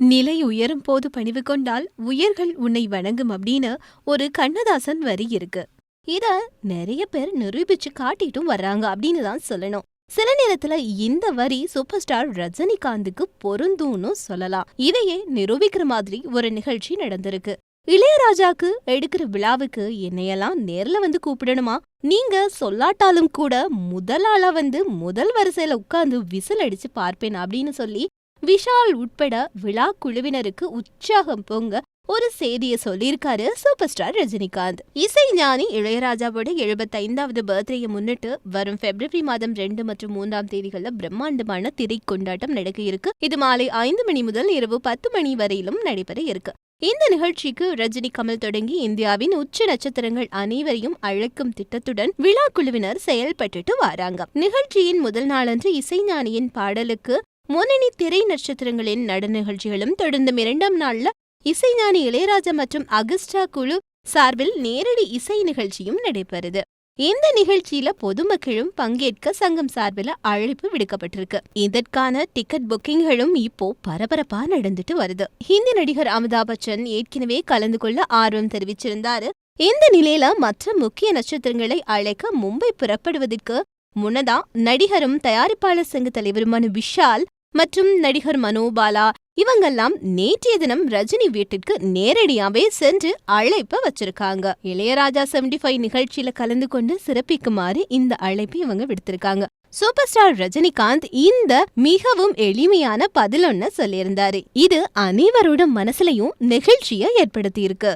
நிலை உயரும் போது பணிவு கொண்டால் உயர்கள் உன்னை வணங்கும் அப்படின்னு ஒரு கண்ணதாசன் வரி இருக்கு. இத நிறைய பேர் நிரூபிச்சு காட்டிட்டும் வர்றாங்க அப்படின்னு தான் சொல்லணும். சில நேரத்துல இந்த வரி சூப்பர் ஸ்டார் ரஜினிகாந்துக்கு பொருந்தும்னு சொல்லலாம். இதையே நிரூபிக்கிற மாதிரி ஒரு நிகழ்ச்சி நடந்திருக்கு. இளையராஜாக்கு எடுக்கிற விழாவுக்கு என்னையெல்லாம் நேர்ல வந்து கூப்பிடணுமா? நீங்க சொல்லாட்டாலும் கூட முதல் ஆளா வந்து முதல் வரிசையில உட்கார்ந்து விசில் அடிச்சு பார்ப்பேன் அப்படின்னு சொல்லி விஷால் உட்பட விழா குழுவினருக்கு உற்சாகம் பொங்க ஒரு செய்தியை சொல்லியிருக்காரு சூப்பர் ஸ்டார் ரஜினிகாந்த். இசை ஞானி இளையராஜாவோட எழுபத்தைந்தாவது பர்த்டேயை முன்னிட்டு வரும் பிப்ரவரி மாதம் ரெண்டு மற்றும் மூன்றாம் தேதிகள்ல பிரம்மாண்டமான திரை கொண்டாட்டம் நடக்க இருக்கு இது மாலை ஐந்து மணி முதல் இரவு பத்து மணி வரையிலும் நடைபெற இருக்கு. இந்த நிகழ்ச்சிக்கு ரஜினி கமல் தொடங்கி இந்தியாவின் உச்ச நட்சத்திரங்கள் அனைவரையும் அழைக்கும் திட்டத்துடன் விழா குழுவினர் செயல்பட்டுட்டு வராங்க. நிகழ்ச்சியின் முதல் நாளன்று இசைஞானியின் பாடலுக்கு முன்னணி திரை நட்சத்திரங்களின் நடன நிகழ்ச்சிகளும் தொடர்ந்து இரண்டாம் நாள்ல இசைஞானி இளையராஜா மற்றும் அகஸ்டா குழு சார்பில் நேரடி இசை நிகழ்ச்சியும் நடைபெறுது. இந்த நிகழ்ச்சியில பொதுமக்களும் பங்கேற்க சங்கம் சார்பில் அழைப்பு விடுக்கப்பட்டிருக்கு. இதற்கான டிக்கெட் புக்கிங்களும் இப்போ பரபரப்பா நடந்துட்டு வருது. ஹிந்தி நடிகர் அமிதாப் பச்சன் ஏற்கனவே கலந்து கொள்ள ஆர்வம் தெரிவிச்சிருந்தாரு. இந்த நிலையில மற்ற முக்கிய நட்சத்திரங்களை அழைக்க மும்பை புறப்படுவதற்கு முன்னதா நடிகரும் தயாரிப்பாளர் சங்க தலைவருமான விஷால் மற்றும் நடிகர் மனோபாலா இவங்கெல்லாம் நேற்றைய தினம் ரஜினி வீட்டிற்கு நேரடியாவே சென்று அழைப்ப வச்சிருக்காங்க. இளையராஜா 75 ஃபைவ் நிகழ்ச்சியில கலந்து கொண்டு சிறப்பிக்குமாறு இந்த அழைப்பு இவங்க விடுத்திருக்காங்க. சூப்பர் ஸ்டார் ரஜினிகாந்த் இந்த மிகவும் எளிமையான பதிலொன்ன சொல்லியிருந்தாரு. இது அனைவரோட மனசுலயும் நெகிழ்ச்சிய ஏற்படுத்தியிருக்கு.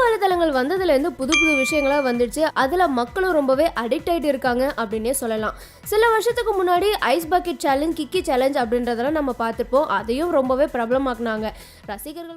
வலைதளங்கள் வந்ததுலேருந்து புது புது விஷயங்களாக வந்துடுச்சு. அதில் மக்களும் ரொம்பவே அடிக்ட் ஆகிட்டு இருக்காங்க அப்படின்னே சொல்லலாம். சில வருஷத்துக்கு முன்னாடி ice bucket challenge Kiki challenge அப்படின்றதெல்லாம் நம்ம பார்த்துருப்போம். அதையும் ரொம்பவே பிரபலமாக்குனாங்க. ரசிகர்கள்